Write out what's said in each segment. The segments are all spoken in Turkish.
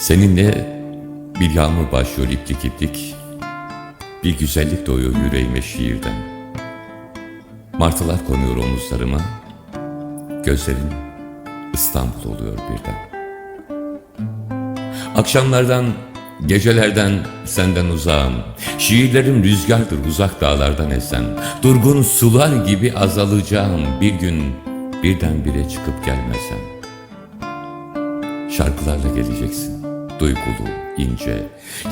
Seninle bir yağmur başlıyor iplik iplik. Bir güzellik doğuyor yüreğime şiirden. Martılar konuyor omuzlarıma. Gözlerin İstanbul oluyor birden. Akşamlardan, gecelerden senden uzağım. Şiirlerim rüzgardır uzak dağlardan esen. Durgun sular gibi azalacağım bir gün birdenbire çıkıp gelmesem. Şarkılarla geleceksin. Duygulu, ince.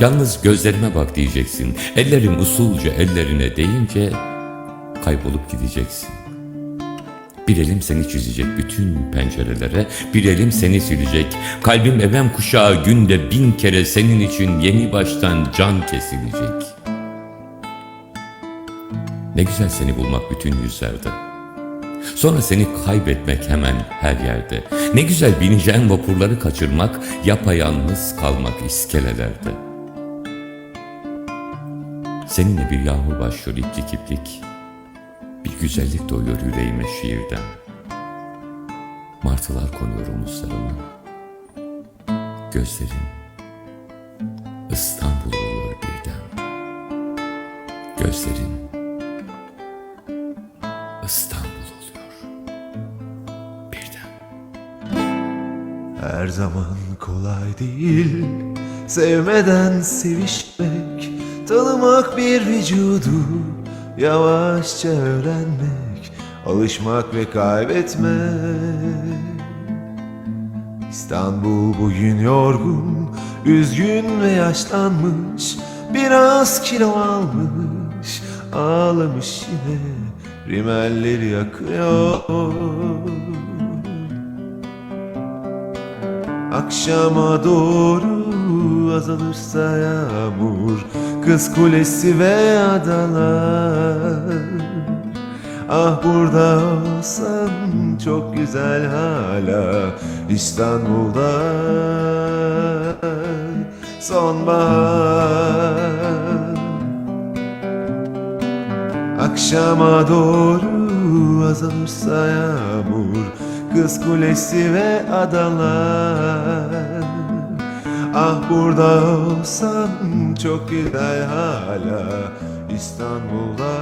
Yalnız gözlerime bak diyeceksin. Ellerim usulca ellerine değince kaybolup gideceksin. Bir elim seni çizecek bütün pencerelere, bir elim seni silecek. Kalbim evem kuşağı günde bin kere senin için yeni baştan can kesilecek. Ne güzel seni bulmak bütün yüzlerde. Sonra seni kaybetmek hemen her yerde. Ne güzel bineceğin vapurları kaçırmak, yapayalnız kalmak iskelelerde. Seninle bir yağmur başlıyor iplik iplik. Bir güzellik doğuyor yüreğime şiirden. Martılar konuyor omuzlarıma. Gözlerin İstanbul oluyor birden. Gözlerin İstanbul Her zaman kolay değil. Sevmeden sevişmek Tanımak bir vücudu. Yavaşça öğrenmek Alışmak ve kaybetmek. İstanbul bugün yorgun Üzgün ve yaşlanmış. Biraz kilo almış Ağlamış yine. Rimelleri yakıyor Akşama doğru azalırsa yağmur Kız kulesi ve adalar. Ah burada olsan çok güzel hala İstanbul'da. Sonbahar. Akşama doğru azalırsa yağmur Kız kulesi ve adalar. Ah burada olsam çok güzel hala İstanbul'da